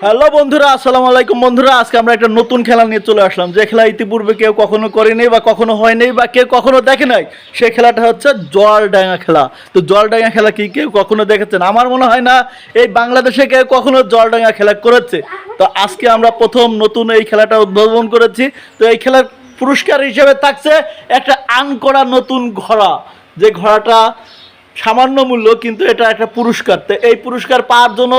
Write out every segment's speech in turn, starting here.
Hello বন্ধুরা, আসসালামু আলাইকুম। বন্ধুরা, আজকে আমরা একটা নতুন খেলা নিয়ে চলে আসলাম। যে খেলা ইতিপূর্বে কেউ কখনো করেনি বা কখনো হয়নি বা কেউ কখনো দেখে নাই, সেই খেলাটা হচ্ছে জল ডাঙা খেলা। তো জল ডাঙা খেলা কি কেউ কখনো দেখেছেন? আমার মনে হয় না এই বাংলাদেশে কেউ কখনো জল ডাঙা খেলা করেছে। তো আজকে আমরা প্রথম নতুন এই খেলাটা উদ্ভাবন করেছি। তো এই খেলার পুরস্কার হিসেবে থাকছে একটা আন করা নতুন ঘোড়া। যে ঘোড়াটা সামান্য মূল্য, কিন্তু এটা একটা পুরস্কার। তো এই পুরস্কার পাওয়ার জন্য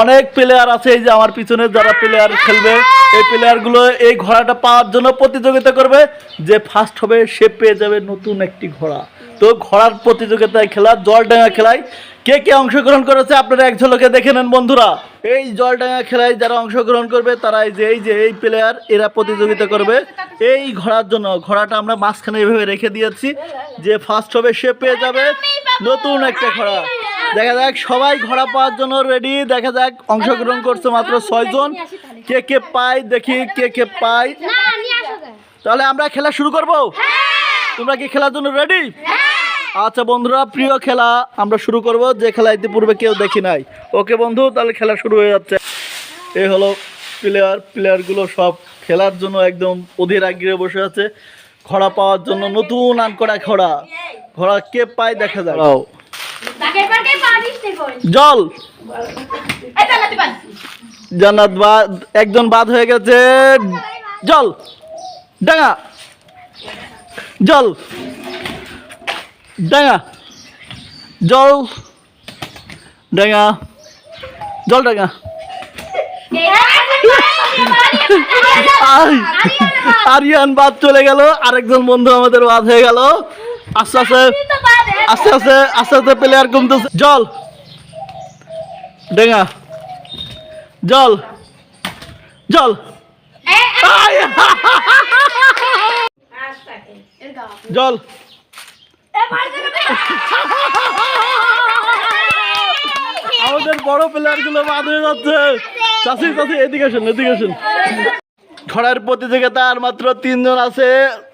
অনেক প্লেয়ার আছে, এই যে আমার পিছনে যারা প্লেয়ার খেলবে, এই প্লেয়ারগুলো এই ঘোড়াটা পাওয়ার জন্য প্রতিযোগিতা করবে। যে ফার্স্ট হবে, সে পেয়ে যাবে নতুন একটি ঘোড়া। তো ঘোড়ার প্রতিযোগিতায় খেলা, জলডাঙ্গা খেলায় কে কে অংশগ্রহণ করেছে, আপনারা এক ঝলকে দেখে নেন বন্ধুরা। এই জলডাঙ্গা খেলায় যারা অংশগ্রহণ করবে, তারা এই যে এই যে, এই প্লেয়ার এরা প্রতিযোগিতা করবে। এই ঘোড়ার জন্য, ঘোড়াটা আমরা মাঝখানে এইভাবে রেখে দিয়েছি। যে ফার্স্ট হবে, সে পেয়ে যাবে নতুন একটা ঘোড়া। দেখা যাক সবাই ঘোড়া পাওয়ার জন্য রেডি দেখা যাক অংশগ্রহণ করছে মাত্র ছয়জন কে কে পায় দেখি কে কে পায়। না নিয়ে আসো গা। তাহলে আমরা খেলা শুরু করব? তোমরা কি খেলার জন্য রেডি আচ্ছা বন্ধুরা প্রিয় খেলা আমরা শুরু করব। যে খেলা ইতিপূর্বে কেউ দেখি নাই। ওকে বন্ধু তাহলে খেলা শুরু হয়ে যাচ্ছে। এই হলো প্লেয়ার প্লেয়ারগুলো সব খেলার জন্য একদম অধীর আগ্রহে বসে আছে। ঘোড়া পাওয়ার জন্য নতুন আন করা ঘোড়া। ঘোড়া কে পায় দেখা যায় জল জান্নাত বাদ একজন বাদ হয়ে গেছে জল ডাঙা জল ডাঙা জল ডাঙা জল ডাঙা আরিয়ান বাদ চলে গেল আরেকজন বন্ধু আমাদের বাদ হয়ে গেল আস্তে আস্তে আস্তে আস্তে আস্তে আস্তে প্লেয়ার কমতেছে জল। ডেঙ্গা। জল। জল! জল। আমাদের বড় প্লেয়ারগুলো বাদ হয়ে যাচ্ছে। চাষি চাষি এদিকে এদিকে ঘোড়ার প্রতিযোগিতা আর মাত্র তিনজন আছে।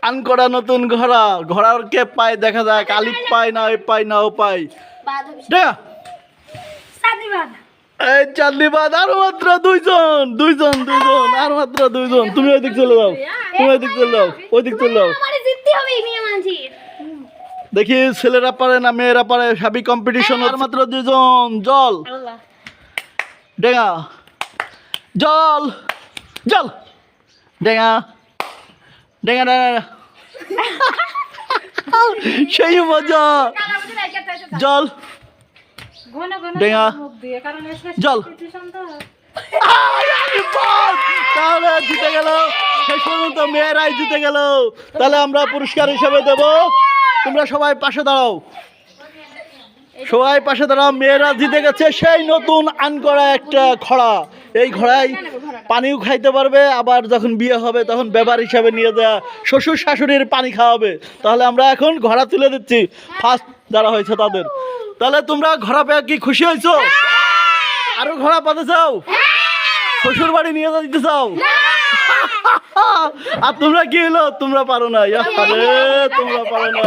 আন করা নতুন ঘোড়া। ঘোড়ার কে পায় দেখা যাক। আলিফ পায় না ওই পায় না ও পায়। এই চাঁদনি বাদ আরও মাত্র দুইজন। দুইজন দুইজন আর মাত্র দুইজন। তুমি ওই দিক চলে যাও। তুমি ওই দিক চলে যাও। ওই দিক চলে যাও দেখি ছেলেরা পারে না মেয়েরা পারে। সবই কম্পিটিশন আর মাত্র দুইজন। জল। ডেঙা জল। জল। ডেঙা ডেঙা ডেঙা সেই মজা জল ডেঙা জল! তাহলে জিতে গেল। শেষ পর্যন্ত মেয়েরাই জিতে গেল। তাহলে আমরা পুরস্কার হিসেবে দেব। তোমরা সবাই পাশে দাঁড়াও। সবাই পাশে দাঁড়াও। মেয়েরা জিতে গেছে সেই নতুন আন করা একটা ঘোড়া এই ঘোড়ায় পানিও খাইতে পারবে, আবার যখন বিয়ে হবে তখন ব্যবহার হিসাবে নিয়ে যাওয়া, শ্বশুর শাশুড়ির পানি খাওয়াবে। তাহলে আমরা এখন ঘোড়া তুলে দিচ্ছি ফার্স্ট যারা হয়েছে তাদের। তাহলে তোমরা ঘোড়া পেয়ে কি খুশি হয়েছো? আরও ঘোড়া পাতে চাও? শ্বশুর বাড়ি নিয়ে যেতে চাও? আর তোমরা কি হলো? তোমরা পারো না তোমরা পারো না